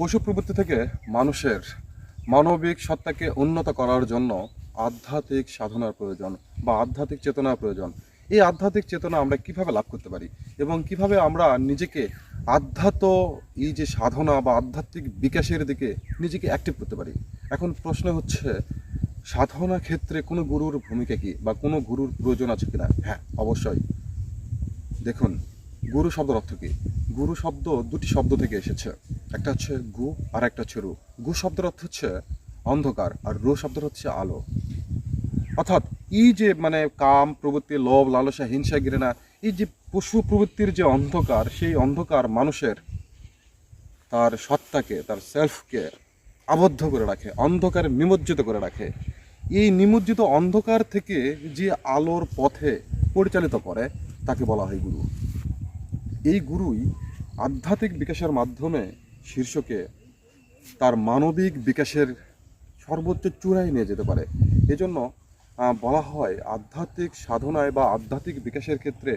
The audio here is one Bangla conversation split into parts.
পশু প্রবৃত্তি থেকে মানুষের মানবিক সত্তাকে উন্নত করার জন্য আধ্যাত্মিক সাধনার প্রয়োজন বা আধ্যাত্মিক চেতনার প্রয়োজন। এই আধ্যাত্মিক চেতনা আমরা কীভাবে লাভ করতে পারি এবং কীভাবে আমরা নিজেকে আধ্যাত্ম এই যে সাধনা বা আধ্যাত্মিক বিকাশের দিকে নিজেকে অ্যাক্টিভ করতে পারি? এখন প্রশ্ন হচ্ছে, সাধনা ক্ষেত্রে কোনো গুরুর ভূমিকা কি বা কোনো গুরুর প্রয়োজন আছে কিনা? হ্যাঁ অবশ্যই। দেখুন গুরু শব্দের অর্থ কি? গুরু শব্দ দুটি শব্দ থেকে এসেছে। একটা হচ্ছে গু, আর একটা হচ্ছে রু। গু শব্দের অর্থ হচ্ছে অন্ধকার, আর রু শব্দের হচ্ছে আলো। অর্থাৎ এই যে মানে কাম, প্রবৃত্তি, লোভ, লালসা, হিংসা, ঘৃণা, এই যে পশু প্রবৃত্তির যে অন্ধকার, সেই অন্ধকার মানুষের তার সত্তাকে, তার সেলফকে আবদ্ধ করে রাখে, অন্ধকারে নিমজ্জিত করে রাখে। এই নিমজ্জিত অন্ধকার থেকে যে আলোর পথে পরিচালিত করে, তাকে বলা হয় গুরু। এই গুরুই আধ্যাত্মিক বিকাশের মাধ্যমে শীর্ষকে তার মানবিক বিকাশের সর্বোচ্চ চূড়ায় নিয়ে যেতে পারে। এজন্য বলা হয় আধ্যাত্মিক সাধনায় বা আধ্যাত্মিক বিকাশের ক্ষেত্রে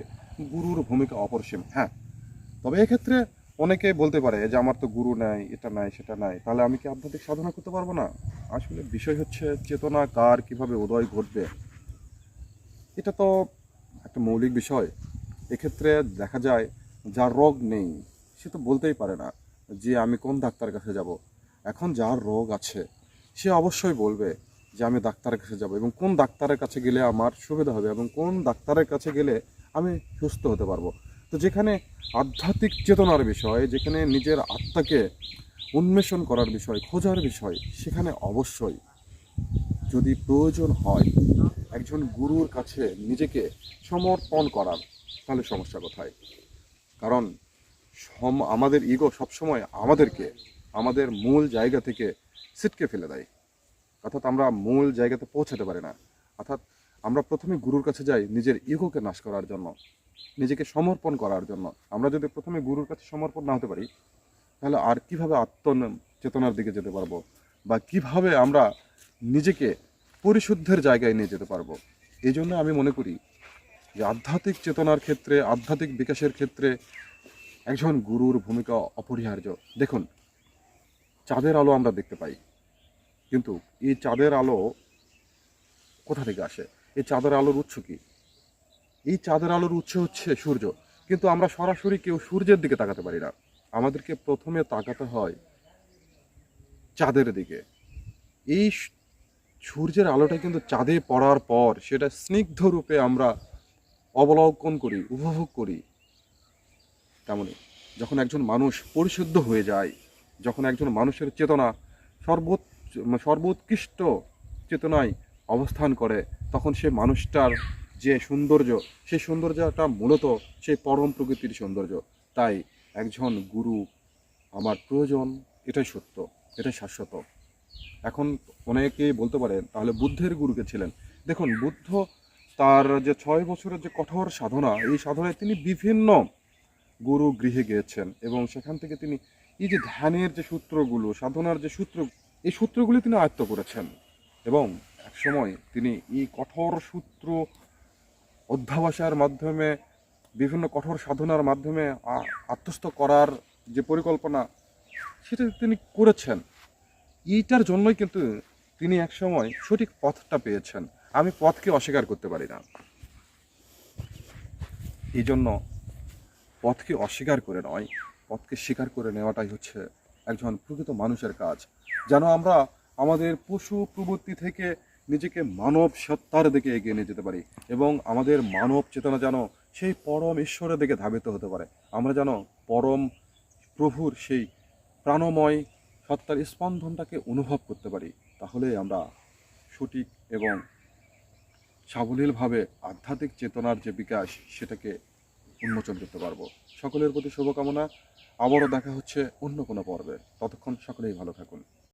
গুরুর ভূমিকা অপরিসীম। হ্যাঁ তবে এক্ষেত্রে অনেকে বলতে পারে যে, আমার তো গুরু নাই, এটা নাই, সেটা নাই, তাহলে আমি কি আধ্যাত্মিক সাধনা করতে পারব না? আসলে বিষয় হচ্ছে, চেতনা কার কীভাবে উদয় ঘটবে? এটা তো একটা মৌলিক বিষয়। এক্ষেত্রে দেখা যায় যার রোগ নেই, সে তো বলতেই পারে না যে আমি কোন ডাক্তারের কাছে যাব। এখন যার রোগ আছে, সে অবশ্যই বলবে যে আমি ডাক্তারের কাছে যাব এবং কোন ডাক্তারের কাছে গেলে আমার সুবিধা হবে এবং কোন ডাক্তারের কাছে গেলে আমি সুস্থ হতে পারব। তো যেখানে আধ্যাত্মিক চেতনার বিষয়, যেখানে নিজের আত্মাকে উন্মেষণ করার বিষয়, খোঁজার বিষয়, সেখানে অবশ্যই যদি প্রয়োজন হয়, একজন গুরুর কাছে নিজেকে সমর্পণ করার, তাহলে সমস্যা কোথায়? কারণ সম আমাদের ইগো সবসময় আমাদেরকে, আমাদের মূল জায়গা থেকে ছিটকে ফেলে দেয়। অর্থাৎ আমরা মূল জায়গাতে পৌঁছাতে পারি না। অর্থাৎ আমরা প্রথমে গুরুর কাছে যাই নিজের ইগোকে নাশ করার জন্য, নিজেকে সমর্পণ করার জন্য। আমরা যদি প্রথমে গুরুর কাছে সমর্পণ না হতে পারি, তাহলে আর কীভাবে আত্ম চেতনার দিকে যেতে পারব? বা কীভাবে আমরা নিজেকে পরিশুদ্ধের জায়গায় নিয়ে যেতে পারব? এই জন্য আমি মনে করি যে আধ্যাত্মিক চেতনার ক্ষেত্রে, আধ্যাত্মিক বিকাশের ক্ষেত্রে একজন গুরুর ভূমিকা অপরিহার্য। দেখুন, চাঁদের আলো আমরা দেখতে পাই, কিন্তু এই চাঁদের আলো কোথা থেকে আসে? এই চাঁদের আলোর উৎস কি? এই চাঁদের আলোর উৎস হচ্ছে সূর্য, কিন্তু আমরা সরাসরি কেউ সূর্যের দিকে তাকাতে পারি না। আমাদেরকে প্রথমে তাকাতে হয় চাঁদের দিকে। এই সূর্যের আলোটা কিন্তু চাঁদে পড়ার পর, সেটা স্নিগ্ধ রূপে আমরা অবলোকন করি, উপভোগ করি। তেমনই যখন একজন মানুষ পরিশুদ্ধ হয়ে যায়, যখন একজন মানুষের চেতনা সর্বোচ্চ সর্বোৎকৃষ্ট চেতনায় অবস্থান করে, তখন সে মানুষটার যে সৌন্দর্য সেই সৌন্দর্যটা মূলত সেই পরম প্রকৃতির সৌন্দর্য। তাই একজন গুরু আমার প্রয়োজন, এটাই সত্য, এটাই শাশ্বত। এখন অনেকেই বলতে পারে, তাহলে বুদ্ধের গুরুকে ছিলেন। দেখুন, বুদ্ধ তার যে ছয় বছরের যে কঠোর সাধনা, এই সাধনায় তিনি বিভিন্ন গুরু গৃহে গিয়েছেন এবং সেখান থেকে তিনি এই যে ধ্যানের যে সূত্রগুলো, সাধনার যে সূত্র, এই সূত্রগুলি তিনি আয়ত্ত করেছেন এবং একসময় তিনি এই কঠোর সূত্র অধ্যাবাসার মাধ্যমে, বিভিন্ন কঠোর সাধনার মাধ্যমে আত্মস্থ করার যে পরিকল্পনা, সেটা তিনি করেছেন। এইটার জন্যই কিন্তু তিনি একসময় সঠিক পথটা পেয়েছেন। আমি পথকে অস্বীকার করতে পারি না। এই জন্য পথকে অস্বীকার করে নয়, পথকে স্বীকার করে নেওয়াটাই হচ্ছে একজন প্রকৃত মানুষের কাজ। যেন আমরা আমাদের পশু প্রবৃত্তি থেকে নিজেকে মানব সত্তার দিকে এগিয়ে নিয়ে যেতে পারি এবং আমাদের মানব চেতনা যেন সেই পরম ঈশ্বরের দিকে ধাবিত হতে পারে। আমরা যেন পরম প্রভুর সেই প্রাণময় সত্তার স্পন্দনটাকে অনুভব করতে পারি তাহলে আমরা সঠিক এবং সাবলীলভাবে আধ্যাত্মিক চেতনার যে বিকাশ, সেটাকে উন্মোচন করতে পারব। সকলের প্রতি শুভকামনা। আবারও দেখা হচ্ছে অন্য কোনো পর্বে। ততক্ষণ সকলেই ভালো থাকুন।